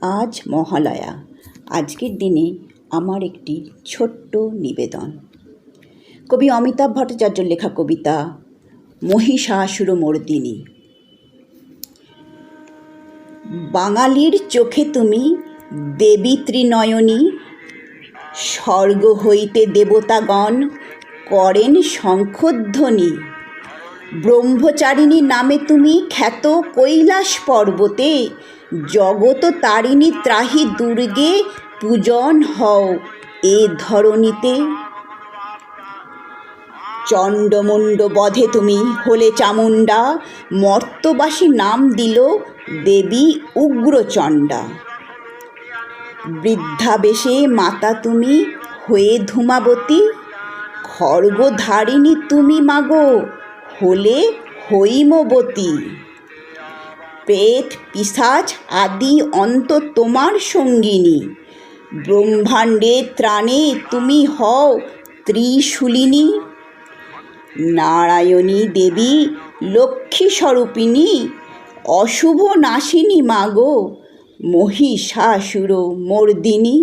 আজ মহালয়া। আজকের দিনে আমার একটি ছোট্ট নিবেদন। কবি অমিতাভ ভট্টাচার্যর লেখা কবিতা, মহিষাসুর মর্দিনী। বাঙালির চোখে তুমি দেবী ত্রিনয়নী, স্বর্গ হইতে দেবতাগণ করেন শঙ্খধ্বনি। ব্রহ্মচারিণী নামে তুমি খ্যাত কৈলাস পর্বতে জগত তারিণী ত্রাহি দুর্গে পূজন হও এ ধরণীতে। চণ্ডমুণ্ড বধে তুমি হলে চামুণ্ডা, মর্তবাসী নাম দিল দেবী উগ্রচণ্ডা। বৃদ্ধাবেশে মাতা তুমি হয়ে ধূমাবতী, খর্গধারিণী তুমি মাগো, হলে হৈমবতী। প্রেত পিসাচ আদি অন্ত তোমার সঙ্গিনী। ব্রহ্মাণ্ডে ত্রাণে তুমি হও ত্রিশূলিনী। নারায়ণী দেবী লক্ষ্মী স্বরূপিণী অশুভ নাশিনী মাগো মহিষাসুর মর্দিনী